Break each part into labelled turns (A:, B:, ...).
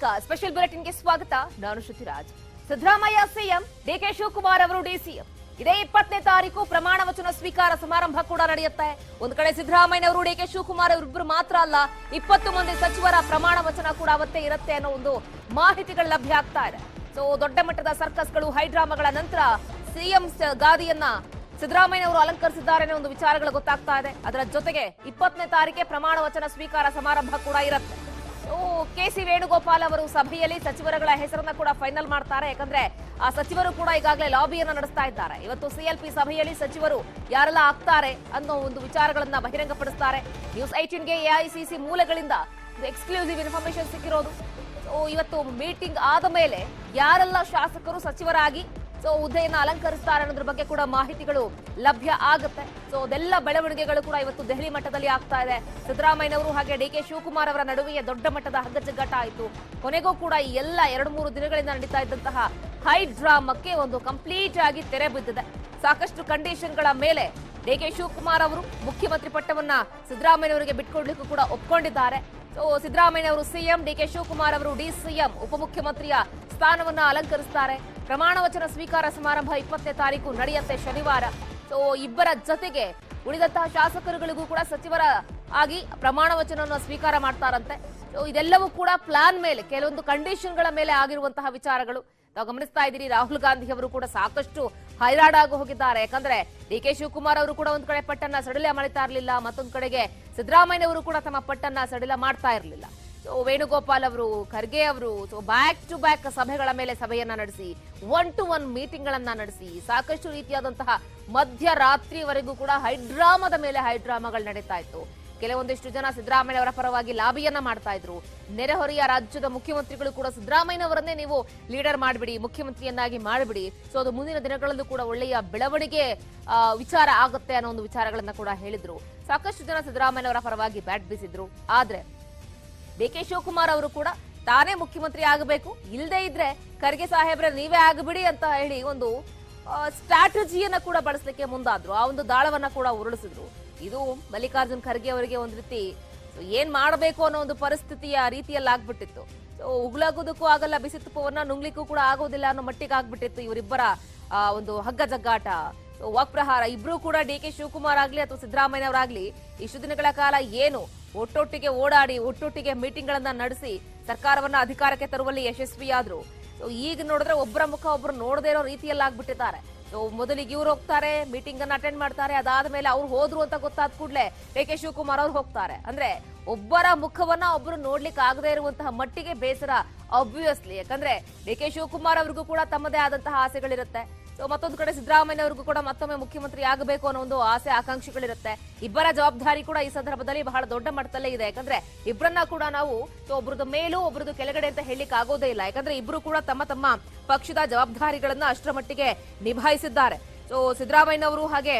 A: ಈಗ ಸ್ಪೆಷಲ್ ಬುಲೆಟಿನ್ಗೆ ಸ್ವಾಗತ. ನಾನು ಶ್ರುತಿರಾಜ್. ಸಿದ್ದರಾಮಯ್ಯ ಸಿಎಂ, ಡಿಕೆ ಶಿವಕುಮಾರ್ ಅವರು ಡಿಸಿಎಂ ಇದೇ ಇಪ್ಪತ್ತನೇ ತಾರೀಕು ಪ್ರಮಾಣ ವಚನ ಸ್ವೀಕಾರ ಸಮಾರಂಭ ಕೂಡ ನಡೆಯುತ್ತೆ. ಒಂದು ಕಡೆ ಸಿದ್ದರಾಮಯ್ಯನವರು, ಡಿಕೆ ಶಿವಕುಮಾರ್ ಅವರಿಬ್ಬರು ಮಾತ್ರ ಅಲ್ಲ, ಇಪ್ಪತ್ತು ಮಂದಿ ಸಚಿವರ ಪ್ರಮಾಣ ವಚನ ಕೂಡ ಅವತ್ತೇ ಇರುತ್ತೆ ಅನ್ನೋ ಒಂದು ಮಾಹಿತಿಗಳು ಲಭ್ಯ ಆಗ್ತಾ ಇದೆ. ಸೊ ದೊಡ್ಡ ಮಟ್ಟದ ಸರ್ಕಸ್ಗಳು, ಹೈಡ್ರಾಮಾಗಳ ನಂತರ ಸಿಎಂ ಗಾದಿಯನ್ನ ಸಿದ್ದರಾಮಯ್ಯ ಅವರು ಅಲಂಕರಿಸಿದ್ದಾರೆ ಅನ್ನೋ ಒಂದು ವಿಚಾರಗಳು ಗೊತ್ತಾಗ್ತಾ ಇದೆ. ಅದರ ಜೊತೆಗೆ ಇಪ್ಪತ್ತನೇ ತಾರೀಕೆ ಪ್ರಮಾಣ ವಚನ ಸ್ವೀಕಾರ ಸಮಾರಂಭ ಕೂಡ ಇರುತ್ತೆ. ಕೆ ಸಿ ವೇಣುಗೋಪಾಲ್ ಅವರು ಸಭೆಯಲ್ಲಿ ಸಚಿವರುಗಳ ಹೆಸರನ್ನ ಕೂಡ ಫೈನಲ್ ಮಾಡ್ತಾರೆ. ಯಾಕಂದ್ರೆ ಆ ಸಚಿವರು ಕೂಡ ಈಗಾಗಲೇ ಲಾಬಿಯನ್ನ ನಡೆಸ್ತಾ ಇದ್ದಾರೆ. ಇವತ್ತು ಸಿಎಲ್ಪಿ ಸಭೆಯಲ್ಲಿ ಸಚಿವರು ಯಾರೆಲ್ಲ ಆಗ್ತಾರೆ ಅನ್ನೋ ಒಂದು ವಿಚಾರಗಳನ್ನ ಬಹಿರಂಗಪಡಿಸ್ತಾರೆ. ನ್ಯೂಸ್ ಐಟಿನ್ಗೆ ಎಐಸಿಸಿ ಮೂಲಗಳಿಂದ ಎಕ್ಸ್ಕ್ಲೂಸಿವ್ ಇನ್ಫಾರ್ಮೇಶನ್ ಸಿಕ್ಕಿರೋದು. ಸೊ ಇವತ್ತು ಮೀಟಿಂಗ್ ಆದ ಮೇಲೆ ಯಾರೆಲ್ಲ ಶಾಸಕರು ಸಚಿವರಾಗಿ ಸೊ ಹುದ್ದೆಯನ್ನು ಅಲಂಕರಿಸ್ತಾರೆ ಅನ್ನೋದ್ರ ಬಗ್ಗೆ ಕೂಡ ಮಾಹಿತಿಗಳು ಲಭ್ಯ ಆಗುತ್ತೆ. ಸೊ ಅದೆಲ್ಲ ಬೆಳವಣಿಗೆಗಳು ಕೂಡ ಇವತ್ತು ದೆಹಲಿ ಮಟ್ಟದಲ್ಲಿ ಆಗ್ತಾ ಇದೆ. ಸಿದ್ದರಾಮಯ್ಯನವರು ಹಾಗೆ ಡಿ ಕೆ ಶಿವಕುಮಾರ್ ಅವರ ನಡುವೆಯೇ ದೊಡ್ಡ ಮಟ್ಟದ ಹಗ್ಗಜಗ್ಗಾಟ ಆಯಿತು. ಕೊನೆಗೂ ಕೂಡ ಈ ಎಲ್ಲ ಎರಡು ಮೂರು ದಿನಗಳಿಂದ ನಡೀತಾ ಇದ್ದಂತಹ ಹೈ ಡ್ರಾಮಕ್ಕೆ ಒಂದು ಕಂಪ್ಲೀಟ್ ಆಗಿ ತೆರೆ ಬಿದ್ದಿದೆ. ಸಾಕಷ್ಟು ಕಂಡೀಷನ್ಗಳ ಮೇಲೆ ಡಿ ಕೆ ಶಿವಕುಮಾರ್ ಅವರು ಮುಖ್ಯಮಂತ್ರಿ ಪಟ್ಟವನ್ನ ಸಿದ್ದರಾಮಯ್ಯನವರಿಗೆ ಬಿಟ್ಕೊಡ್ಲಿಕ್ಕೂ ಕೂಡ ಒಪ್ಕೊಂಡಿದ್ದಾರೆ. ಸೊ ಸಿದ್ದರಾಮಯ್ಯ ಅವರು ಸಿಎಂ ಡಿ ಕೆ ಶಿವಕುಮಾರ್ ಅವರು ಡಿ ಸಿಎಂ ಉಪಮುಖ್ಯಮಂತ್ರಿಯ ಸ್ಥಾನವನ್ನ ಅಲಂಕರಿಸ್ತಾರೆ. ಪ್ರಮಾಣ ವಚನ ಸ್ವೀಕಾರ ಸಮಾರಂಭ ಇಪ್ಪತ್ತನೇ ತಾರೀಕು ನಡೆಯುತ್ತೆ ಶನಿವಾರ. ಸೊ ಇಬ್ಬರ ಜೊತೆಗೆ ಉಳಿದಂತಹ ಶಾಸಕರುಗಳಿಗೂ ಕೂಡ ಸಚಿವರ ಆಗಿ ಪ್ರಮಾಣ ವಚನವನ್ನು ಸ್ವೀಕಾರ ಮಾಡ್ತಾರಂತೆ. ಸೊ ಇದೆಲ್ಲವೂ ಕೂಡ ಪ್ಲಾನ್ ಮೇಲೆ, ಕೆಲವೊಂದು ಕಂಡೀಷನ್ಗಳ ಮೇಲೆ ಆಗಿರುವಂತಹ ವಿಚಾರಗಳು. ನಾವು ಗಮನಿಸ್ತಾ ಇದ್ದೀರಿ, ರಾಹುಲ್ ಗಾಂಧಿ ಅವರು ಕೂಡ ಸಾಕಷ್ಟು ಹೈರಾಡಾಗಿ ಹೋಗಿದ್ದಾರೆ. ಯಾಕಂದ್ರೆ ಡಿ ಕೆ ಶಿವಕುಮಾರ್ ಅವರು ಕೂಡ ಒಂದ್ ಕಡೆ ಪಟ್ಟನ್ನ ಸಡಿಲ ಮಾಡ್ತಾ ಇರಲಿಲ್ಲ, ಮತ್ತೊಂದು ಕಡೆಗೆ ಸಿದ್ದರಾಮಯ್ಯ ಅವರು ಕೂಡ ತಮ್ಮ ಪಟ್ಟನ್ನ ಸಡಿಲ ಮಾಡ್ತಾ ಇರಲಿಲ್ಲ. ವೇಣುಗೋಪಾಲ್ ಅವರು, ಖರ್ಗೆ ಅವರು ಬ್ಯಾಕ್ ಟು ಬ್ಯಾಕ್ ಸಭೆಗಳ ಮೇಲೆ ಸಭೆಯನ್ನ ನಡೆಸಿ ಒನ್ ಟು ಒನ್ ಮೀಟಿಂಗ್ ಗಳನ್ನ ನಡೆಸಿ, ಸಾಕಷ್ಟು ರೀತಿಯಾದಂತಹ ಮಧ್ಯರಾತ್ರಿವರೆಗೂ ಕೂಡ ಹೈಡ್ರಾಮದ ಮೇಲೆ ಹೈಡ್ರಾಮಗಳು ನಡೀತಾ ಇತ್ತು. ಕೆಲವೊಂದಿಷ್ಟು ಜನ ಸಿದ್ದರಾಮಯ್ಯ ಅವರ ಪರವಾಗಿ ಲಾಬಿಯನ್ನ ಮಾಡ್ತಾ ಇದ್ರು. ನೆರೆಹೊರೆಯ ರಾಜ್ಯದ ಮುಖ್ಯಮಂತ್ರಿಗಳು ಕೂಡ ಸಿದ್ದರಾಮಯ್ಯವರನ್ನೇ ನೀವು ಲೀಡರ್ ಮಾಡಿಬಿಡಿ, ಮುಖ್ಯಮಂತ್ರಿಯನ್ನಾಗಿ ಮಾಡಿಬಿಡಿ. ಸೊ ಅದು ಮುಂದಿನ ದಿನಗಳಲ್ಲೂ ಕೂಡ ಒಳ್ಳೆಯ ಬೆಳವಣಿಗೆ ವಿಚಾರ ಆಗುತ್ತೆ ಅನ್ನೋ ಒಂದು ವಿಚಾರಗಳನ್ನ ಕೂಡ ಹೇಳಿದ್ರು. ಸಾಕಷ್ಟು ಜನ ಸಿದ್ದರಾಮಯ್ಯ ಅವರ ಪರವಾಗಿ ಬ್ಯಾಟ್ ಬೀಸಿದ್ರು. ಆದ್ರೆ ಡಿ ಕೆ ಶಿವಕುಮಾರ್ ಅವರು ಕೂಡ ತಾನೇ ಮುಖ್ಯಮಂತ್ರಿ ಆಗಬೇಕು. ಇಲ್ಲದೆ ಇದ್ರೆ ಖರ್ಗೆ ಸಾಹೇಬ್ರೆ ನೀವೇ ಆಗಬಿಡಿ ಅಂತ ಹೇಳಿ ಒಂದು ಸ್ಟ್ರಾಟಜಿಯನ್ನ ಕೂಡ ಬಳಸಲಿಕ್ಕೆ ಮುಂದಾದ್ರು. ಆ ಒಂದು ದಾಳವನ್ನ ಕೂಡ ಉರುಳಿಸಿದ್ರು. ಇದು ಮಲ್ಲಿಕಾರ್ಜುನ್ ಖರ್ಗೆ ಅವರಿಗೆ ಒಂದು ರೀತಿ ಏನ್ ಮಾಡಬೇಕು ಅನ್ನೋ ಒಂದು ಪರಿಸ್ಥಿತಿಯ ರೀತಿಯಲ್ಲಿ ಆಗ್ಬಿಟ್ಟಿತ್ತು ಸೊ ಉಗುಳಾಗೋದಕ್ಕೂ ಆಗಲ್ಲ, ಬಿಸಿ ತುಪ್ಪವನ್ನ ನುಂಗ್ಲಿಕ್ಕೂ ಕೂಡ ಆಗೋದಿಲ್ಲ ಅನ್ನೋ ಮಟ್ಟಿಗೆ ಆಗ್ಬಿಟ್ಟಿತ್ತು ಇವರಿಬ್ಬರ ಒಂದು ಹಗ್ಗ ಜಗ್ಗಾಟ ಸೊ ವಾಕ್ಪ್ರಹಾರ ಇಬ್ರು ಕೂಡ ಡಿ ಕೆ ಶಿವಕುಮಾರ್ ಆಗ್ಲಿ ಅಥವಾ ಸಿದ್ದರಾಮಯ್ಯ ಅವರಾಗ್ಲಿ ಇಷ್ಟು ದಿನಗಳ ಕಾಲ ಏನು ಒಟ್ಟೊಟ್ಟಿಗೆ ಓಡಾಡಿ, ಒಟ್ಟೊಟ್ಟಿಗೆ ಮೀಟಿಂಗ್ ಗಳನ್ನ ನಡೆಸಿ ಸರ್ಕಾರವನ್ನ ಅಧಿಕಾರಕ್ಕೆ ತರುವಲ್ಲಿ ಯಶಸ್ವಿಯಾದ್ರು. ಸೊ ಈಗ ನೋಡಿದ್ರೆ ಒಬ್ಬರ ಮುಖ ಒಬ್ರು ನೋಡದೇ ಇರೋ ರೀತಿಯಲ್ಲಿ ಆಗ್ಬಿಟ್ಟಿದ್ದಾರೆ. ಸೊ ಮೊದಲಿಗೆ ಇವ್ರು ಹೋಗ್ತಾರೆ ಮೀಟಿಂಗ್ ಅನ್ನ ಅಟೆಂಡ್ ಮಾಡ್ತಾರೆ, ಅದಾದ ಮೇಲೆ ಅವ್ರು ಹೋದ್ರು ಅಂತ ಗೊತ್ತಾದ ಕೂಡಲೇ ಡಿ ಕೆ ಶಿವಕುಮಾರ್ ಅವ್ರು ಹೋಗ್ತಾರೆ. ಅಂದ್ರೆ ಒಬ್ಬರ ಮುಖವನ್ನ ಒಬ್ರು ನೋಡ್ಲಿಕ್ಕೆ ಆಗದೇ ಇರುವಂತಹ ಮಟ್ಟಿಗೆ ಬೇಸರ ಆಬ್ವಿಯಸ್ಲಿ ಯಾಕಂದ್ರೆ ಡಿ ಕೆ ಶಿವಕುಮಾರ್ ಅವ್ರಿಗೂ ಕೂಡ ತಮ್ಮದೇ ಆದಂತಹ ಆಸೆಗಳಿರುತ್ತೆ. ಮತ್ತೊಂದು ಕಡೆ ಸಿದ್ದರಾಮಯ್ಯ ಅವರಿಗೂ ಕೂಡ ಮತ್ತೊಮ್ಮೆ ಮುಖ್ಯಮಂತ್ರಿ ಆಗಬೇಕು ಅನ್ನೋ ಒಂದು ಆಸೆ, ಆಕಾಂಕ್ಷೆಗಳಿರುತ್ತೆ. ಇಬ್ಬರ ಜವಾಬ್ದಾರಿ ಕೂಡ ಈ ಸಂದರ್ಭದಲ್ಲಿ ಬಹಳ ದೊಡ್ಡ ಮಟ್ಟದಲ್ಲೇ ಇದೆ. ಯಾಕಂದ್ರೆ ಇಬ್ಬರನ್ನ ಕೂಡ ನಾವು ಒಬ್ರದ್ದು ಮೇಲೂ ಒಬ್ರದ್ದು ಕೆಳಗಡೆ ಅಂತ ಹೇಳಲಿಕ್ಕೆ ಆಗೋದೇ ಇಲ್ಲ. ಯಾಕಂದ್ರೆ ಇಬ್ಬರು ಕೂಡ ತಮ್ಮ ತಮ್ಮ ಪಕ್ಷದ ಜವಾಬ್ದಾರಿಗಳನ್ನ ಅಷ್ಟರ ಮಟ್ಟಿಗೆ ನಿಭಾಯಿಸಿದ್ದಾರೆ. ಸೊ ಸಿದ್ದರಾಮಯ್ಯನವರು ಹಾಗೆ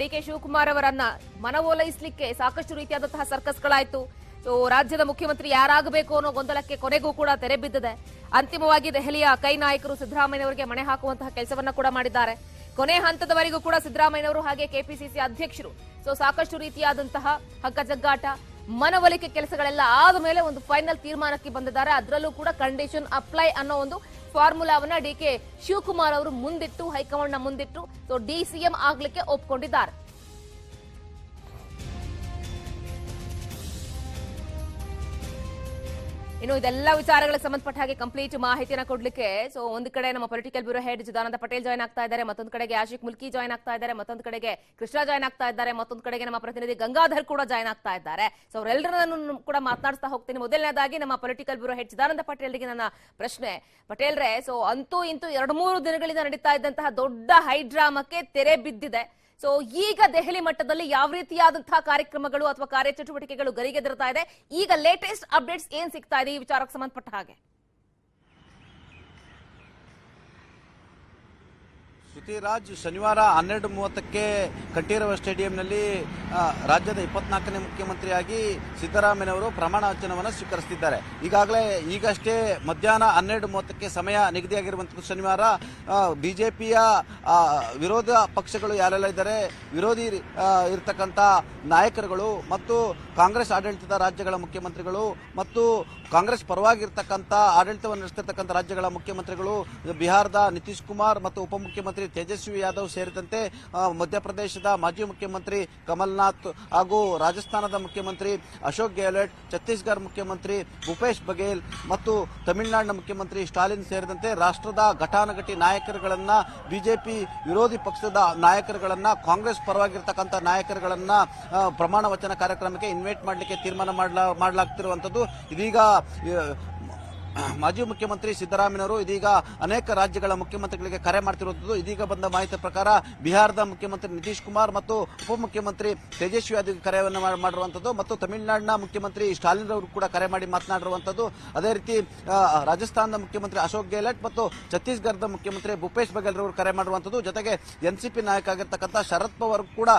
A: ಡಿ ಕೆ ಶಿವಕುಮಾರ್ ಅವರನ್ನ ಮನವೊಲೈಸಲಿಕ್ಕೆ ಸಾಕಷ್ಟು ರೀತಿಯಾದಂತಹ ಸರ್ಕಸ್ಗಳಾಯ್ತು ಸೊ ರಾಜ್ಯದ ಮುಖ್ಯಮಂತ್ರಿ ಯಾರಾಗಬೇಕು ಅನ್ನೋ ಗೊಂದಲಕ್ಕೆ ಕೊನೆಗೂ ಕೂಡ ತೆರೆ ಬಿದ್ದಿದೆ. ಅಂತಿಮವಾಗಿ ದೆಹಲಿಯ ಕೈ ನಾಯಕರು ಸಿದ್ದರಾಮಯ್ಯನವರಿಗೆ ಮಣೆ ಹಾಕುವಂತಹ ಕೆಲಸವನ್ನ ಕೂಡ ಮಾಡಿದ್ದಾರೆ. ಕೊನೆ ಹಂತದವರೆಗೂ ಕೂಡ ಸಿದ್ದರಾಮಯ್ಯನವರು ಹಾಗೆ ಕೆಪಿಸಿಸಿ ಅಧ್ಯಕ್ಷರು. ಸೊ ಸಾಕಷ್ಟು ರೀತಿಯಾದಂತಹ ಹಗ್ಗಜಗ್ಗಾಟ, ಮನವೊಲಿಕೆ ಕೆಲಸಗಳೆಲ್ಲ ಆದ ಮೇಲೆ ಒಂದು ಫೈನಲ್ ತೀರ್ಮಾನಕ್ಕೆ ಬಂದಿದ್ದಾರೆ. ಅದರಲ್ಲೂ ಕೂಡ ಕಂಡೀಷನ್ ಅಪ್ಲೈ ಅನ್ನೋ ಒಂದು ಫಾರ್ಮುಲಾವನ್ನ ಡಿ ಕೆ ಶಿವಕುಮಾರ್ ಅವರು ಮುಂದಿಟ್ಟು ಹೈಕಮಾಂಡ್ನ ಮುಂದಿಟ್ಟು, ಸೊ ಡಿಸಿಎಂ ಆಗ್ಲಿಕ್ಕೆ ಒಪ್ಕೊಂಡಿದ್ದಾರೆ. ಇನ್ನು ಇದೆಲ್ಲ ವಿಚಾರಗಳಿಗೆ ಸಂಬಂಧಪಟ್ಟ ಹಾಗೆ ಕಂಪ್ಲೀಟ್ ಮಾಹಿತಿನ ಕೊಡ್ಲಿಕ್ಕೆ. ಸೊ ಒಂದು ಕಡೆ ನಮ್ಮ political bureau head Chidananda Patel join ಆಗ್ತಾ ಇದ್ದಾರೆ, ಮತ್ತೊಂದು ಕಡೆಗೆ ಆಶಿಕ್ ಮುಲ್ಕಿ ಜಾಯ್ನ್ ಆಗ್ತಾ ಇದ್ದಾರೆ, ಮತ್ತೊಂದು ಕಡೆಗೆ ಕೃಷ್ಣ ಜಾಯ್ನ್ ಆಗ್ತಾ ಇದ್ದಾರೆ, ಮತ್ತೊಂದು ಕಡೆಗೆ ನಮ್ಮ ಪ್ರತಿನಿಧಿ ಗಂಗಾಧರ್ ಕೂಡ ಜಾಯ್ನ್ ಆಗ್ತಾ ಇದ್ದಾರೆ. ಸೊ ಅವರೆಲ್ಲರನ್ನು ಕೂಡ ಮಾತನಾಡ್ತಾ ಹೋಗ್ತೀನಿ. ಮೊದಲನೇದಾಗಿ ನಮ್ಮ ಪೊಲಿಟಿಕಲ್ ಬ್ಯೂರೋ ಹೆಡ್ ಚಿದಾನಂದ ಪಟೇಲ್ಗೆ ನನ್ನ ಪ್ರಶ್ನೆ. ಪಟೇಲ್ರೆ ಸೊ ಅಂತೂ ಇಂತೂ ಎರಡು ಮೂರು ದಿನಗಳಿಂದ ನಡೀತಾ ಇದ್ದಂತಹ ದೊಡ್ಡ ಹೈಡ್ರಾಮಕ್ಕೆ ತೆರೆ ಬಿದ್ದಿದೆ. ಸೊ ಈಗ ದೆಹಲಿ ಮಟ್ಟದಲ್ಲಿ ಯಾವ ರೀತಿಯಾದಂತಹ ಕಾರ್ಯಕ್ರಮಗಳು ಅಥವಾ ಕಾರ್ಯಚಟುವಟಿಕೆಗಳು ಗರಿಗೆದರ್ತಾ ಇದೆ? ಈಗ ಲೇಟೆಸ್ಟ್ ಅಪ್ಡೇಟ್ಸ್ ಏನ್ ಸಿಗ್ತಾ ಇದೆ ಈ ವಿಚಾರಕ್ಕೆ ಸಂಬಂಧಪಟ್ಟ ಹಾಗೆ.
B: ಶ್ರುತಿರಾಜ್, ಶನಿವಾರ ಹನ್ನೆರಡು ಮೂವತ್ತಕ್ಕೆ ಕಂಠೀರವ ಸ್ಟೇಡಿಯಂನಲ್ಲಿ ರಾಜ್ಯದ ಇಪ್ಪತ್ನಾಲ್ಕನೇ ಮುಖ್ಯಮಂತ್ರಿಯಾಗಿ ಸಿದ್ದರಾಮಯ್ಯನವರು ಪ್ರಮಾಣ ವಚನವನ್ನು ಸ್ವೀಕರಿಸುತ್ತಿದ್ದಾರೆ ಈಗಾಗಲೇ ಈಗಷ್ಟೇ ಮಧ್ಯಾಹ್ನ ಹನ್ನೆರಡು ಮೂವತ್ತಕ್ಕೆ ಸಮಯ ನಿಗದಿಯಾಗಿರುವಂತಹ ಶನಿವಾರ. ಬಿಜೆಪಿಯ ವಿರೋಧ ಪಕ್ಷಗಳು ಯಾರೆಲ್ಲ ಇದ್ದಾರೆ? ವಿರೋಧಿ ಇರ್ತಕ್ಕಂಥ ನಾಯಕರುಗಳು ಮತ್ತು ಕಾಂಗ್ರೆಸ್ ಆಡಳಿತದ ರಾಜ್ಯಗಳ ಮುಖ್ಯಮಂತ್ರಿಗಳು ಮತ್ತು ಕಾಂಗ್ರೆಸ್ ಪರವಾಗಿರ್ತಕ್ಕಂಥ ಆಡಳಿತವನ್ನು ನಡೆಸ್ತಿರ್ತಕ್ಕಂಥ ರಾಜ್ಯಗಳ ಮುಖ್ಯಮಂತ್ರಿಗಳು ಬಿಹಾರದ ನಿತೀಶ್ ಕುಮಾರ್ ಮತ್ತು ಉಪಮುಖ್ಯಮಂತ್ರಿ ತೇಜಸ್ವಿ ಯಾದವ್ ಸೇರಿದಂತೆ ಮಧ್ಯಪ್ರದೇಶದ ಮಾಜಿ ಮುಖ್ಯಮಂತ್ರಿ ಕಮಲ್ನಾಥ್ ಹಾಗೂ ರಾಜಸ್ಥಾನದ ಮುಖ್ಯಮಂತ್ರಿ ಅಶೋಕ್ ಗೆಹ್ಲೋಟ್, ಛತ್ತೀಸ್ಗಢ ಮುಖ್ಯಮಂತ್ರಿ ಭೂಪೇಶ್ ಬಘೇಲ್ ಮತ್ತು ತಮಿಳುನಾಡಿನ ಮುಖ್ಯಮಂತ್ರಿ ಸ್ಟಾಲಿನ್ ಸೇರಿದಂತೆ ರಾಷ್ಟ್ರದ ಘಟಾನುಘಟಿ ನಾಯಕರುಗಳನ್ನು, ಬಿಜೆಪಿ ವಿರೋಧಿ ಪಕ್ಷದ ನಾಯಕರುಗಳನ್ನು, ಕಾಂಗ್ರೆಸ್ ಪರವಾಗಿರ್ತಕ್ಕಂಥ ನಾಯಕರುಗಳನ್ನು ಪ್ರಮಾಣ ವಚನ ಕಾರ್ಯಕ್ರಮಕ್ಕೆ ಇನ್ವೈಟ್ ಮಾಡಲಿಕ್ಕೆ ತೀರ್ಮಾನ ಮಾಡಲಾ ಇದೀಗ ಮಾಜಿ ಮುಖ್ಯಮಂತ್ರಿ ಸಿದ್ದರಾಮಯ್ಯನವರು ಇದೀಗ ಅನೇಕ ರಾಜ್ಯಗಳ ಮುಖ್ಯಮಂತ್ರಿಗಳಿಗೆ ಕರೆ ಮಾಡ್ತಿರುವಂಥದ್ದು ಇದೀಗ ಬಂದ ಮಾಹಿತಿ ಪ್ರಕಾರ ಬಿಹಾರದ ಮುಖ್ಯಮಂತ್ರಿ ನಿತೀಶ್ ಕುಮಾರ್ ಮತ್ತು ಉಪಮುಖ್ಯಮಂತ್ರಿ ತೇಜಸ್ವಿ ಯಾದವ್ ಕರೆಯನ್ನು ಮಾಡ್- ಮಾಡಿರುವಂಥದ್ದು ಮತ್ತು ತಮಿಳುನಾಡಿನ ಮುಖ್ಯಮಂತ್ರಿ ಸ್ಟಾಲಿನ್ ಅವರು ಕೂಡ ಕರೆ ಮಾಡಿ ಮಾತನಾಡಿರುವಂಥದ್ದು ಅದೇ ರೀತಿ ರಾಜಸ್ಥಾನದ ಮುಖ್ಯಮಂತ್ರಿ ಅಶೋಕ್ ಗೆಹ್ಲೋಟ್ ಮತ್ತು ಛತ್ತೀಸ್ಗಢದ ಮುಖ್ಯಮಂತ್ರಿ ಭೂಪೇಶ್ ಬಘೇಲ್ ಅವರು ಕರೆ ಮಾಡುವಂಥದ್ದು ಜೊತೆಗೆ ಎನ್ಸಿಪಿ ನಾಯಕ ಆಗಿರ್ತಕ್ಕಂಥ ಶರದ್ ಪವಾರ್ ಕೂಡ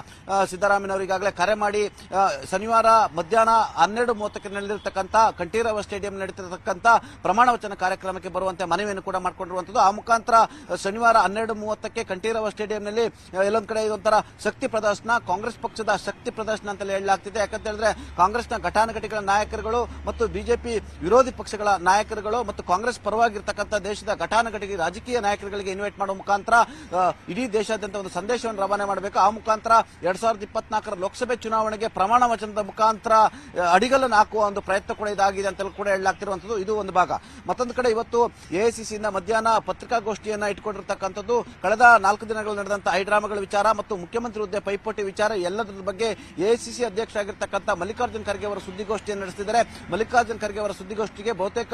B: ಸಿದ್ದರಾಮಯ್ಯನವರಿಗಾಗಲೇ ಕರೆ ಮಾಡಿ ಶನಿವಾರ ಮಧ್ಯಾಹ್ನ ಹನ್ನೆರಡು ಮೂವತ್ತಕ್ಕೆ ನಡೆದಿರತಕ್ಕಂಥ ಕಂಠೀರವ ಸ್ಟೇಡಿಯಂ ನಡೀತಿರತಕ್ಕಂಥ ಪ್ರಮಾಣ ವಚನ ಕಾರ್ಯಕ್ರಮಕ್ಕೆ ಬರುವಂತೆ ಮನವಿಯನ್ನು ಕೂಡ ಮಾಡಿಕೊಂಡಿರುವಂಥದ್ದು. ಆ ಮುಖಾಂತರ ಶನಿವಾರ ಹನ್ನೆರಡು ಮೂವತ್ತಕ್ಕೆ ಕಂಠೀರವ ಸ್ಟೇಡಿಯಂನಲ್ಲಿ ಎಲ್ಲೊಂದು ಕಡೆ ಇದೊಂಥರ ಶಕ್ತಿ ಪ್ರದರ್ಶನ, ಕಾಂಗ್ರೆಸ್ ಪಕ್ಷದ ಶಕ್ತಿ ಪ್ರದರ್ಶನ ಅಂತಲೇ ಹೇಳಲಾಗ್ತಿದೆ. ಯಾಕಂತ ಹೇಳಿದ್ರೆ, ಕಾಂಗ್ರೆಸ್ನ ಘಟಾನುಘಟಿಗಳ ನಾಯಕರುಗಳು ಮತ್ತು ಬಿಜೆಪಿ ವಿರೋಧಿ ಪಕ್ಷಗಳ ನಾಯಕರುಗಳು ಮತ್ತು ಕಾಂಗ್ರೆಸ್ ಪರವಾಗಿರ್ತಕ್ಕಂಥ ದೇಶದ ಘಟಾನುಘಟಿಗೆ ರಾಜಕೀಯ ನಾಯಕರುಗಳಿಗೆ ಇನ್ವೈಟ್ ಮಾಡುವ ಮುಖಾಂತರ ಇಡೀ ದೇಶಾದ್ಯಂತ ಒಂದು ಸಂದೇಶವನ್ನು ರವಾನೆ ಮಾಡಬೇಕು. ಆ ಮುಖಾಂತರ ಎರಡ್ ಸಾವಿರದ ಇಪ್ಪತ್ನಾಲ್ಕರ ಲೋಕಸಭೆ ಚುನಾವಣೆಗೆ ಪ್ರಮಾಣ ವಚನದ ಮುಖಾಂತರ ಅಡಿಗಲನ್ನು ಹಾಕುವ ಒಂದು ಪ್ರಯತ್ನ ಕೂಡ ಇದಾಗಿದೆ ಅಂತಲೂ ಕೂಡ ಹೇಳಲಾಗ್ತಿರುವಂಥದ್ದು. ಇದು ಒಂದು ಭಾಗ. ಮತ್ತೊಂದು ಕಡೆ ಇವತ್ತು ಎಐಸಿಸಿಯಿಂದ ಮಧ್ಯಾಹ್ನ ಪತ್ರಿಕಾಗೋಷ್ಠಿಯನ್ನ ಇಟ್ಕೊಂಡಿರ್ತಕ್ಕಂಥದ್ದು, ಕಳೆದ ನಾಲ್ಕು ದಿನಗಳು ನಡೆದಂತ ಹೈಡ್ರಾಮಾಗಳ ವಿಚಾರ ಮತ್ತು ಮುಖ್ಯಮಂತ್ರಿ ಹುದ್ದೆ ಪೈಪೋಟಿ ವಿಚಾರ ಎಲ್ಲದರ ಬಗ್ಗೆ ಎಐಸಿಸಿ ಅಧ್ಯಕ್ಷ ಆಗಿರ್ತಕ್ಕಂಥ ಮಲ್ಲಿಕಾರ್ಜುನ್ ಖರ್ಗೆ ಅವರು ಸುದ್ದಿಗೋಷ್ಠಿಯನ್ನು ನಡೆಸಿದ್ದಾರೆ ಮಲ್ಲಿಕಾರ್ಜುನ್ ಖರ್ಗೆ ಅವರ ಸುದ್ದಿಗೋಷ್ಠಿಗೆ ಬಹುತೇಕ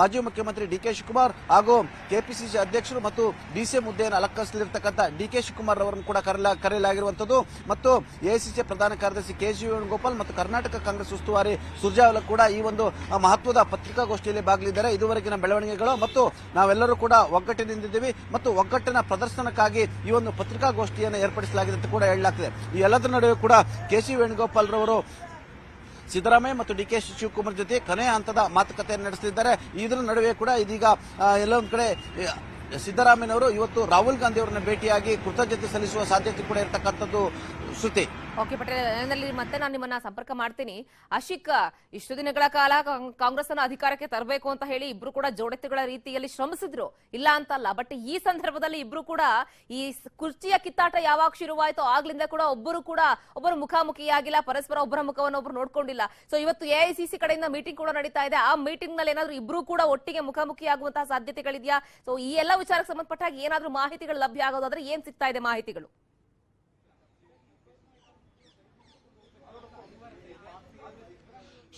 B: ಮಾಜಿ ಮುಖ್ಯಮಂತ್ರಿ ಡಿ ಕೆ ಶಿವಕುಮಾರ್ ಹಾಗೂ ಕೆಪಿಸಿಸಿ ಅಧ್ಯಕ್ಷರು ಮತ್ತು ಡಿಸಿಎಂ ಹುದ್ದೆಯನ್ನು ಅಲಂಕರಿಸಲಿರ್ತಕ್ಕಂಥ ಡಿ ಕೆ ಶಿವಕುಮಾರ್ ಅವರನ್ನು ಕೂಡ ಕರೆಯಲಾಗಿರುವಂಥದ್ದು. ಮತ್ತು ಎಐಸಿಸಿ ಪ್ರಧಾನ ಕಾರ್ಯದರ್ಶಿ ಕೆ ಜಿ ವೇಣುಗೋಪಾಲ್ ಮತ್ತು ಕರ್ನಾಟಕ ಕಾಂಗ್ರೆಸ್ ಉಸ್ತುವಾರಿ ಸುರ್ಜಾವಲ ಕೂಡ ಈ ಒಂದು ಮಹತ್ವದ ಮಹತ್ವದ ಪತ್ರಿಕಾಗೋಷ್ಠಿಯಲ್ಲಿ ಭಾಗಲಿದ್ದಾರೆ. ಇದುವರೆಗಿನ ಬೆಳವಣಿಗೆಗಳು ಮತ್ತು ನಾವೆಲ್ಲರೂ ಕೂಡ ಒಗ್ಗಟ್ಟಿನಿಂದಿದ್ದೀವಿ ಮತ್ತು ಒಗ್ಗಟ್ಟಿನ ಪ್ರದರ್ಶನಕ್ಕಾಗಿ ಈ ಒಂದು ಪತ್ರಿಕಾಗೋಷ್ಠಿಯನ್ನು ಏರ್ಪಡಿಸಲಾಗಿದೆ ಅಂತ ಕೂಡ ಹೇಳಲಾಗ್ತದೆ. ಈ ಎಲ್ಲದರ ನಡುವೆ ಕೂಡ ಕೆ ಸಿ ವೇಣುಗೋಪಾಲ್ ರವರು ಸಿದ್ದರಾಮಯ್ಯ ಮತ್ತು ಡಿ ಕೆ ಶಿವಕುಮಾರ್ ಜೊತೆ ಕೊನೆಯ ಹಂತದ ಮಾತುಕತೆಯನ್ನು ನಡೆಸಲಿದ್ದಾರೆ ಇದರ ನಡುವೆ ಕೂಡ ಇದೀಗ ಎಲ್ಲೊಂದು ಕಡೆ ಸಿದ್ದರಾಮಯ್ಯನವರು ಇವತ್ತು ರಾಹುಲ್ ಗಾಂಧಿ ಅವರನ್ನು ಭೇಟಿಯಾಗಿ ಕೃತಜ್ಞತೆ ಸಲ್ಲಿಸುವ ಸಾಧ್ಯತೆ ಕೂಡ ಇರತಕ್ಕಂಥದ್ದು ಶ್ರುತಿ
A: ಓಕೆ ಪಟೇಲ್ ಮತ್ತೆ ನಾನು ನಿಮ್ಮನ್ನ ಸಂಪರ್ಕ ಮಾಡ್ತೀನಿ. ಅಶಿಕ್, ಇಷ್ಟು ದಿನಗಳ ಕಾಲ ಕಾಂಗ್- ಕಾಂಗ್ರೆಸ್ ಅನ್ನು ಅಧಿಕಾರಕ್ಕೆ ತರಬೇಕು ಅಂತ ಹೇಳಿ ಇಬ್ರು ಕೂಡ ಜೋಡೆತ್ತುಗಳ ರೀತಿಯಲ್ಲಿ ಶ್ರಮಿಸಿದ್ರು. ಇಲ್ಲ ಅಂತಲ್ಲ ಬಟ್ ಈ ಸಂದರ್ಭದಲ್ಲಿ ಇಬ್ರು ಕೂಡ ಈ ಕುರ್ಚಿಯ ಕಿತ್ತಾಟ ಯಾವಾಗ ಶುರುವಾಯಿತು ಆಗ್ಲಿಂದ ಕೂಡ ಒಬ್ಬರು ಕೂಡ ಒಬ್ಬರು ಮುಖಾಮುಖಿಯಾಗಿಲ್ಲ, ಪರಸ್ಪರ ಒಬ್ಬರ ಮುಖವನ್ನು ಒಬ್ರು ನೋಡ್ಕೊಂಡಿಲ್ಲ. ಸೊ ಇವತ್ತು ಎಐಸಿಸಿ ಕಡೆಯಿಂದ ಮೀಟಿಂಗ್ ಕೂಡ ನಡೀತಾ ಇದೆ. ಆ ಮೀಟಿಂಗ್ನಲ್ಲಿ ಏನಾದ್ರು ಇಬ್ರು ಕೂಡ ಒಟ್ಟಿಗೆ ಮುಖಾಮುಖಿ ಆಗುವಂತಹ ಸಾಧ್ಯತೆಗಳಿದೆಯಾ? ಸೊ ಈ ಎಲ್ಲ ವಿಚಾರಕ್ಕೆ ಸಂಬಂಧಪಟ್ಟಾಗ ಏನಾದ್ರೂ ಮಾಹಿತಿಗಳು ಲಭ್ಯ ಆಗೋದಾದ್ರೆ ಏನ್ ಸಿಗ್ತಾ ಇದೆ ಮಾಹಿತಿಗಳು?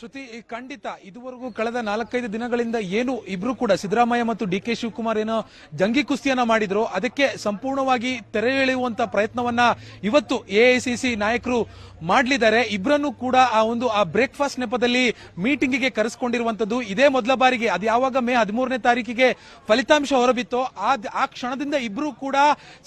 C: ಶ್ರುತಿ ಖಂಡಿತ ಇದುವರೆಗೂ ಕಳೆದ ನಾಲ್ಕೈದು ದಿನಗಳಿಂದ ಏನು ಇಬ್ರು ಕೂಡ ಸಿದ್ದರಾಮಯ್ಯ ಮತ್ತು ಡಿ ಕೆ ಶಿವಕುಮಾರ್ ಏನೋ ಜಂಗಿ ಕುಸ್ತಿಯನ್ನ ಮಾಡಿದ್ರು, ಅದಕ್ಕೆ ಸಂಪೂರ್ಣವಾಗಿ ತೆರೆ ಎಳೆಯುವಂತ ಪ್ರಯತ್ನವನ್ನ ಇವತ್ತು ಎಐಸಿಸಿ ನಾಯಕರು ಮಾಡಲಿದ್ದಾರೆ. ಇಬ್ಬರನ್ನು ಕೂಡ ಆ ಒಂದು ಆ ಬ್ರೇಕ್ಫಾಸ್ಟ್ ನೆಪದಲ್ಲಿ ಮೀಟಿಂಗಿಗೆ ಕರೆಸ್ಕೊಂಡಿರುವಂತದ್ದು ಇದೇ ಮೊದಲ ಬಾರಿಗೆ. ಅದು ಯಾವಾಗ ಮೇ ಹದಿಮೂರನೇ ತಾರೀಕಿಗೆ ಫಲಿತಾಂಶ ಹೊರಬಿತ್ತೋ ಆ ಆ ಕ್ಷಣದಿಂದ ಇಬ್ರು ಕೂಡ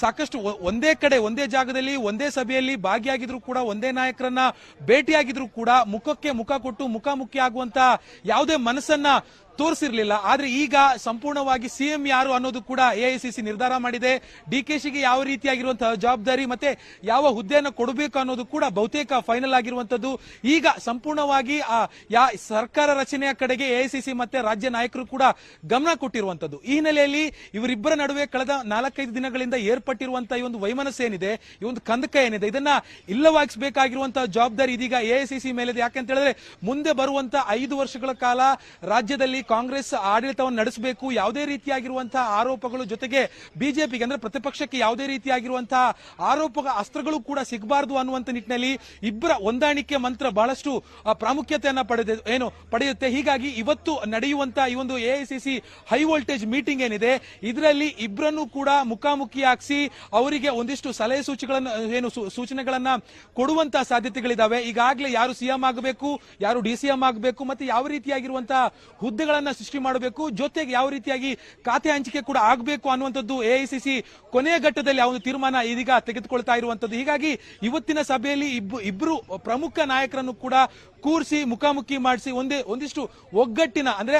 C: ಸಾಕಷ್ಟು ಒಂದೇ ಕಡೆ, ಒಂದೇ ಜಾಗದಲ್ಲಿ, ಒಂದೇ ಸಭೆಯಲ್ಲಿ ಭಾಗಿಯಾಗಿದ್ರು ಕೂಡ, ಒಂದೇ ನಾಯಕರನ್ನ ಭೇಟಿಯಾಗಿದ್ರು ಕೂಡ, ಮುಖಕ್ಕೆ ಮುಖ ಕೊಟ್ಟು ಮುಖಾಮುಖಿ ಆಗುವಂತಹ ಯಾವುದೇ ಮನಸ್ಸನ್ನ ತೋರಿಸಿರ್ಲಿಲ್ಲ. ಆದ್ರೆ ಈಗ ಸಂಪೂರ್ಣವಾಗಿ ಸಿಎಂ ಯಾರು ಅನ್ನೋದು ಕೂಡ ಎಐಸಿಸಿ ನಿರ್ಧಾರ ಮಾಡಿದೆ. ಡಿ ಡಿಕೆಶಿಗೆ ಯಾವ ರೀತಿಯಾಗಿರುವಂತಹ ಜವಾಬ್ದಾರಿ ಮತ್ತೆ ಯಾವ ಹುದ್ದೆಯನ್ನು ಕೊಡಬೇಕು ಅನ್ನೋದು ಕೂಡ ಬಹುತೇಕ ಫೈನಲ್ ಆಗಿರುವಂತದ್ದು ಈಗ ಸಂಪೂರ್ಣವಾಗಿ, ಆ ಸರ್ಕಾರ ರಚನೆಯ ಕಡೆಗೆ ಎಐಸಿಸಿ ಮತ್ತೆ ರಾಜ್ಯ ನಾಯಕರು ಕೂಡ ಗಮನ ಕೊಟ್ಟಿರುವಂತದ್ದು ಈ ಹಿನ್ನೆಲೆಯಲ್ಲಿ ಇವರಿಬ್ಬರ ನಡುವೆ ಕಳೆದ ನಾಲ್ಕೈದು ದಿನಗಳಿಂದ ಏರ್ಪಟ್ಟಿರುವಂತಹ ಈ ಒಂದು ವೈಮನಸ್ ಏನಿದೆ, ಈ ಒಂದು ಕಂದಕ ಏನಿದೆ, ಇದನ್ನ ಇಲ್ಲವಾಗಿಸಬೇಕಾಗಿರುವಂತಹ ಜವಾಬ್ದಾರಿ ಇದೀಗ ಎಐಸಿಸಿ ಮೇಲಿದೆ. ಯಾಕಂತ ಹೇಳಿದ್ರೆ ಮುಂದೆ ಬರುವಂತಹ ಐದು ವರ್ಷಗಳ ಕಾಲ ರಾಜ್ಯದಲ್ಲಿ ಕಾಂಗ್ರೆಸ್ ಆಡಳಿತವನ್ನು ನಡೆಸಬೇಕು ಯಾವುದೇ ರೀತಿಯಾಗಿರುವಂತಹ ಆರೋಪಗಳು ಜೊತೆಗೆ ಬಿಜೆಪಿಗೆ ಅಂದ್ರೆ ಪ್ರತಿಪಕ್ಷಕ್ಕೆ ಯಾವುದೇ ರೀತಿಯಾಗಿರುವಂತಹ ಆರೋಪ ಅಸ್ತ್ರಗಳು ಕೂಡ ಸಿಗಬಾರದು ಅನ್ನುವಂತ ನಿಟ್ಟಿನಲ್ಲಿ ಇಬ್ಬರ ಹೊಂದಾಣಿಕೆ ಮಂತ್ರ ಬಹಳಷ್ಟು ಪ್ರಾಮುಖ್ಯತೆಯನ್ನ ಪಡೆದ, ಏನು, ಪಡೆಯುತ್ತೆ. ಹೀಗಾಗಿ ಇವತ್ತು ನಡೆಯುವಂತಹ ಈ ಒಂದು ಎಐಸಿಸಿ ಹೈ ವೋಲ್ಟೇಜ್ ಮೀಟಿಂಗ್ ಏನಿದೆ, ಇದರಲ್ಲಿ ಇಬ್ಬರನ್ನು ಕೂಡ ಮುಖಾಮುಖಿ ಹಾಕಿಸಿ ಅವರಿಗೆ ಒಂದಿಷ್ಟು ಸಲಹೆ ಸೂಚಿಗಳನ್ನ, ಏನು ಸೂಚನೆಗಳನ್ನ ಕೊಡುವಂತಹ ಸಾಧ್ಯತೆಗಳಿದಾವೆ. ಈಗಾಗಲೇ ಯಾರು ಸಿಎಂ ಆಗಬೇಕು, ಯಾರು ಡಿಸಿಎಂ ಆಗಬೇಕು, ಮತ್ತೆ ಯಾವ ರೀತಿಯಾಗಿರುವಂತಹ ಹುದ್ದೆಗಳನ್ನ ಸೃಷ್ಟಿ ಮಾಡಬೇಕು. ಜೊತೆಗೆ ಯಾವ ರೀತಿಯಾಗಿ ಖಾತೆ ಹಂಚಿಕೆ ಕೂಡ ಆಗಬೇಕು ಅನ್ನುವಂಥದ್ದು ಎಐಸಿಸಿ ಕೊನೆಯ ಘಟ್ಟದಲ್ಲಿ ಆ ಒಂದು ತೀರ್ಮಾನ ಇದೀಗ ತೆಗೆದುಕೊಳ್ತಾ ಇರುವಂತದ್ದು ಹೀಗಾಗಿ ಇವತ್ತಿನ ಸಭೆಯಲ್ಲಿ ಇಬ್ಬ- ಇಬ್ರು ಪ್ರಮುಖ ನಾಯಕರನ್ನು ಕೂಡ ಕೂರಿಸಿ, ಮುಖಾಮುಖಿ ಮಾಡಿಸಿ, ಒಂದೇ, ಒಂದಿಷ್ಟು ಒಗ್ಗಟ್ಟಿನ, ಅಂದ್ರೆ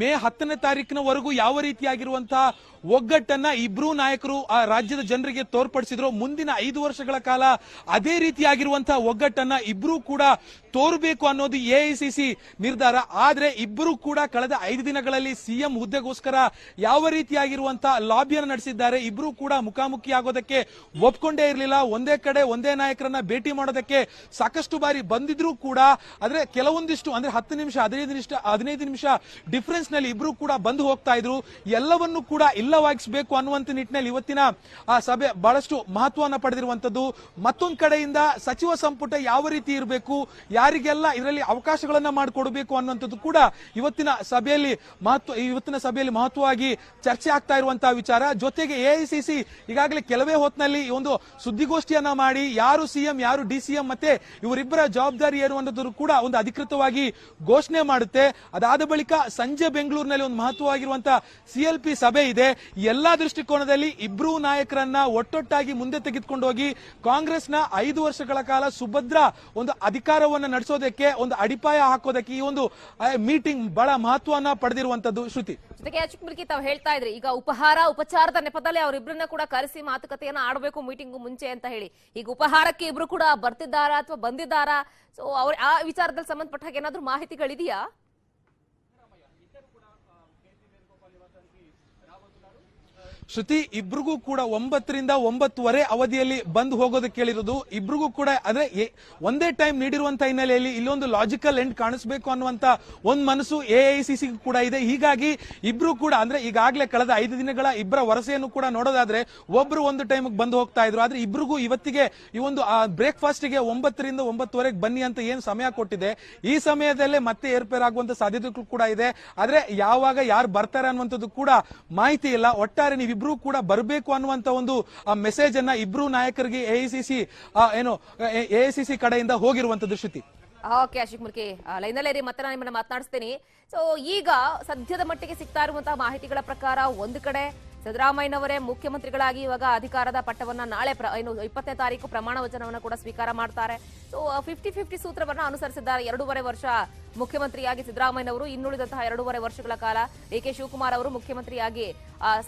C: ಮೇ ಹತ್ತನೇ ತಾರೀಕಿನವರೆಗೂ ಯಾವ ರೀತಿಯಾಗಿರುವಂತಹ ಒಗ್ಗಟ್ಟನ್ನ ಇಬ್ರು ನಾಯಕರು ಆ ರಾಜ್ಯದ ಜನರಿಗೆ ತೋರ್ಪಡಿಸಿದ್ರು, ಮುಂದಿನ ಐದು ವರ್ಷಗಳ ಕಾಲ ಅದೇ ರೀತಿಯಾಗಿರುವಂತಹ ಒಗ್ಗಟ್ಟನ್ನ ಇಬ್ರು ಕೂಡ ತೋರ್ಬೇಕು ಅನ್ನೋದು ಎಐಸಿಸಿ ನಿರ್ಧಾರ. ಆದ್ರೆ ಇಬ್ಬರು ಕೂಡ ಕಳೆದ ಐದು ದಿನಗಳಲ್ಲಿ ಸಿಎಂ ಹುದ್ದೆಗೋಸ್ಕರ ಯಾವ ರೀತಿಯಾಗಿರುವಂತಹ ಲಾಬಿಯನ್ನು ನಡೆಸಿದ್ದಾರೆ, ಇಬ್ರು ಕೂಡ ಮುಖಾಮುಖಿ ಆಗೋದಕ್ಕೆ ಒಪ್ಕೊಂಡೇ ಇರಲಿಲ್ಲ. ಒಂದೇ ಕಡೆ ಒಂದೇ ನಾಯಕರನ್ನ ಭೇಟಿ ಮಾಡೋದಕ್ಕೆ ಸಾಕಷ್ಟು ಬಾರಿ ಬಂದಿದ್ರು ಕೂಡ ಅಂದ್ರೆ ಕೆಲವೊಂದಿಷ್ಟು, ಅಂದ್ರೆ ಹತ್ತು ನಿಮಿಷ, ಹದಿನೈದು ನಿಮಿಷ ಹದಿನೈದು ನಿಮಿಷ ಡಿಫರೆನ್ಸ್ನಲ್ಲಿ ಇಬ್ರು ಕೂಡ ಬಂದು ಹೋಗ್ತಾ ಇದ್ರು. ಎಲ್ಲವನ್ನು ಕೂಡ ಇಲ್ಲವಾಗಿಸಬೇಕು ಅನ್ನುವಂತ ನಿಟ್ಟಿನಲ್ಲಿ ಇವತ್ತಿನ ಸಭೆ ಬಹಳಷ್ಟು ಮಹತ್ವವನ್ನು ಪಡೆದಿರುವಂತದ್ದು. ಮತ್ತೊಂದು ಕಡೆಯಿಂದ ಸಚಿವ ಸಂಪುಟ ಯಾವ ರೀತಿ ಇರಬೇಕು, ಯಾರಿಗೆಲ್ಲ ಇದರಲ್ಲಿ ಅವಕಾಶಗಳನ್ನ ಮಾಡಿಕೊಡಬೇಕು ಅನ್ನುವಂಥದ್ದು ಕೂಡ ಇವತ್ತಿನ ಸಭೆಯಲ್ಲಿ ಮಹತ್ವ ಇವತ್ತಿನ ಸಭೆಯಲ್ಲಿ ಮಹತ್ವವಾಗಿ ಚರ್ಚೆ ಆಗ್ತಾ ಇರುವಂತಹ ವಿಚಾರ. ಜೊತೆಗೆ ಎಐಸಿಸಿ ಈಗಾಗಲೇ ಕೆಲವೇ ಹೊತ್ತಿನಲ್ಲಿ ಒಂದು ಸುದ್ದಿಗೋಷ್ಠಿಯನ್ನ ಮಾಡಿ, ಯಾರು ಸಿಎಂ, ಯಾರು ಡಿಸಿಎಂ ಮತ್ತೆ ಇವರಿಬ್ಬರ ಜವಾಬ್ದಾರಿ ಅನ್ನೋದು ಕೂಡ ಒಂದು ಅಧಿಕೃತವಾಗಿ ಘೋಷಣೆ ಮಾಡುತ್ತೆ. ಅದಾದ ಬಳಿಕ ಸಂಜೆ ಬೆಂಗಳೂರಿನಲ್ಲಿ ಒಂದು ಮಹತ್ವವಾಗಿರುವಂತಹ ಸಿಎಲ್ಪಿ ಸಭೆ ಇದೆ. ಎಲ್ಲಾ ದೃಷ್ಟಿಕೋನದಲ್ಲಿ ಇಬ್ರು ನಾಯಕರನ್ನ ಒಟ್ಟೊಟ್ಟಾಗಿ ಮುಂದೆ ತೆಗೆದುಕೊಂಡು ಹೋಗಿ ಕಾಂಗ್ರೆಸ್ನ ಐದು ವರ್ಷಗಳ ಕಾಲ ಸುಭದ್ರ ಒಂದು ಅಧಿಕಾರವನ್ನ ನಡೆಸೋದಕ್ಕೆ, ಒಂದು ಅಡಿಪಾಯ ಹಾಕೋದಕ್ಕೆ ಈ ಒಂದು ಮೀಟಿಂಗ್ ಬಹಳ ಮಹತ್ವವನ್ನ ಪಡೆದಿರುವಂತದ್ದು. ಶ್ರುತಿ.
A: ಜೊತೆಗೆ ಚಿಕ್ಕಮುಲ್ಕಿ ತಾವು ಹೇಳ್ತಾ ಇದ್ರಿ, ಈಗ ಉಪಹಾರ, ಉಪಚಾರದ ನೆಪದಲ್ಲಿ ಅವರಿಬ್ಬರನ್ನ ಕೂಡ ಕರೆಸಿ ಮಾತುಕತೆಯನ್ನ ಆಡಬೇಕು ಮೀಟಿಂಗ್ ಮುಂಚೆ ಅಂತ ಹೇಳಿ. ಈಗ ಉಪಹಾರಕ್ಕೆ ಇಬ್ರು ಕೂಡ ಬರ್ತಿದ್ದಾರಾ ಅಥವಾ ಬಂದಿದ್ದಾರಾ? ಸೊ ಅವ್ರ, ಆ ವಿಚಾರದಲ್ಲಿ ಸಂಬಂಧಪಟ್ಟ ಹಾಗೆ ಏನಾದ್ರೂ ಮಾಹಿತಿಗಳಿದೆಯಾ?
C: ಶ್ರುತಿ, ಇಬ್ರಿಗೂ ಕೂಡ ಒಂಬತ್ತರಿಂದ ಒಂಬತ್ತುವರೆ ಅವಧಿಯಲ್ಲಿ ಬಂದು ಹೋಗೋದಕ್ಕೆ ಹೇಳಿರೋದು ಇಬ್ರಿಗೂ ಕೂಡ ಅಂದ್ರೆ ಒಂದೇ ಟೈಮ್ ನೀಡಿರುವಂತ ಹಿನ್ನೆಲೆಯಲ್ಲಿ ಇಲ್ಲೊಂದು ಲಾಜಿಕಲ್ ಎಂಡ್ ಕಾಣಿಸಬೇಕು ಅನ್ನುವಂತ ಒಂದು ಮನಸ್ಸು ಎಐಸಿಸಿ ಕೂಡ ಇದೆ. ಹೀಗಾಗಿ, ಇಬ್ರು ಕೂಡ, ಅಂದ್ರೆ, ಈಗಾಗಲೇ ಕಳೆದ ಐದು ದಿನಗಳ ಇಬ್ಬರ ವರಸೆಯನ್ನು ಕೂಡ ನೋಡೋದಾದ್ರೆ, ಒಬ್ರು ಒಂದು ಟೈಮ್ ಬಂದು ಹೋಗ್ತಾ ಇದ್ರು. ಆದ್ರೆ, ಇಬ್ರಿಗೂ ಇವತ್ತಿಗೆ ಈ ಒಂದು ಬ್ರೇಕ್ಫಾಸ್ಟ್ಗೆ ಒಂಬತ್ತರಿಂದ ಒಂಬತ್ತುವರೆಗೆ ಬನ್ನಿ ಅಂತ ಏನ್ ಸಮಯ ಕೊಟ್ಟಿದೆ. ಈ ಸಮಯದಲ್ಲೇ ಮತ್ತೆ ಏರ್ಪೇರಾಗುವಂತ ಸಾಧ್ಯತೆಗಳು ಕೂಡ ಇದೆ. ಆದ್ರೆ, ಯಾವಾಗ ಯಾರು ಬರ್ತಾರೆ ಅನ್ನುವಂಥದ್ದು ಕೂಡ ಮಾಹಿತಿ ಇಲ್ಲ. ಒಟ್ಟಾರೆ ನೀವಿಬ್ರು ಕೂಡ ಬರಬೇಕು ಅನ್ನುವಂತ ಒಂದು ಮೆಸೇಜ್ ಅನ್ನ ಇಬ್ರು ನಾಯಕರಿಗೆ ಎಐಸಿಸಿ ಏನು ಎಐಸಿಸಿ ಕಡೆಯಿಂದ ಹೋಗಿರುವಂತದ್ದು ಶ್ರುತಿ.
A: ಓಕೆ, ಅಶಿಕ್ ಮುರ್ಕಿ ಲೈನಲ್ಲೇ ರೀ ಮತ್ತೆ ನಾನು ನಿಮ್ಮನ್ನ ಮಾತನಾಡಿಸ್ತೀನಿ. ಸೊ ಈಗ ಸದ್ಯದ ಮಟ್ಟಿಗೆ ಸಿಗ್ತಾ ಇರುವಂತಹ ಮಾಹಿತಿಗಳ ಪ್ರಕಾರ ಒಂದು ಕಡೆ ಸಿದ್ದರಾಮಯ್ಯನವರೇ ಮುಖ್ಯಮಂತ್ರಿಗಳಾಗಿ ಇವಾಗ ಅಧಿಕಾರದ ಪಟ್ಟವನ್ನ ನಾಳೆ ಏನು, ಇಪ್ಪತ್ತನೇ ತಾರೀಕು ಪ್ರಮಾಣ ವಚನವನ್ನ ಕೂಡ ಸ್ವೀಕಾರ ಮಾಡ್ತಾರೆ. ಸೊ ಫಿಫ್ಟಿ ಫಿಫ್ಟಿ ಸೂತ್ರವನ್ನ ಅನುಸರಿಸಿದ್ದಾರೆ. ಎರಡೂವರೆ ವರ್ಷ ಮುಖ್ಯಮಂತ್ರಿಯಾಗಿ ಸಿದ್ದರಾಮಯ್ಯನವರು ಇನ್ನುಳಿದಂತಹ ಎರಡೂವರೆ ವರ್ಷಗಳ ಕಾಲ ಡಿ ಕೆ ಶಿವಕುಮಾರ್ ಅವರು ಮುಖ್ಯಮಂತ್ರಿಯಾಗಿ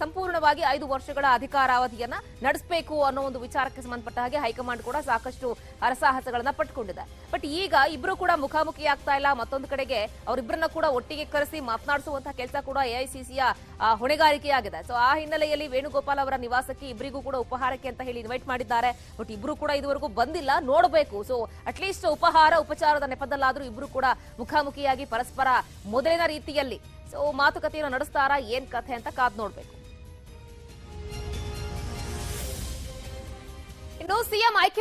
A: ಸಂಪೂರ್ಣವಾಗಿ ಐದು ವರ್ಷಗಳ ಅಧಿಕಾರಾವಧಿಯನ್ನ ನಡೆಸಬೇಕು ಅನ್ನೋ ಒಂದು ವಿಚಾರಕ್ಕೆ ಸಂಬಂಧಪಟ್ಟ ಹಾಗೆ ಹೈಕಮಾಂಡ್ ಕೂಡ ಸಾಕಷ್ಟು ಹರಸಾಹಸಗಳನ್ನ ಪಟ್ಕೊಂಡಿದೆ ಬಟ್ ಈಗ ಇಬ್ರು ಕೂಡ ಮುಖಾಮುಖಿ ಆಗ್ತಾ ಇಲ್ಲ. ಮತ್ತೊಂದು ಕಡೆಗೆ ಅವರಿಬ್ಬರನ್ನ ಕೂಡ ಒಟ್ಟಿಗೆ ಕರೆಸಿ ಮಾತನಾಡಿಸುವಂತಹ ಕೆಲಸ ಕೂಡ ಎಐಸಿಸಿಯ ಹೊಣೆಗಾರಿಕೆಯಾಗಿದೆ ಸೊ ಆ ಹಿನ್ನೆಲೆಯಲ್ಲಿ ವೇಣುಗೋಪಾಲ್ ಅವರ ನಿವಾಸಕ್ಕೆ ಇಬ್ಬರಿಗೂ ಕೂಡ ಉಪಹಾರಕ್ಕೆ ಅಂತ ಹೇಳಿ ಇನ್ವೈಟ್ ಮಾಡಿದ್ದಾರೆ. ಬಟ್ ಇಬ್ರು ಕೂಡ ಇದುವರೆಗೂ ಬಂದಿಲ್ಲ. ನೋಡಬೇಕು. ಸೊ ಅಟ್ಲೀಸ್ಟ್ ಉಪಹಾರ, ಉಪಚಾರದ ನೆಪದಲ್ಲಾದ್ರೂ ಇಬ್ರು ಕೂಡ ಮುಖಾಮುಖಿಯಾಗಿ ಪರಸ್ಪರ ಮೊದಲಿನ ರೀತಿಯಲ್ಲಿ. ಸೊ ಮಾತುಕತೆಯನ್ನು ನಡೆಸ್ತಾರಾ, ಏನ್ ಕಥೆ ಅಂತ ಕಾದ್ ನೋಡ್ಬೇಕು. ಇನ್ನು ಸಿಎಂ ಆಯ್ಕೆ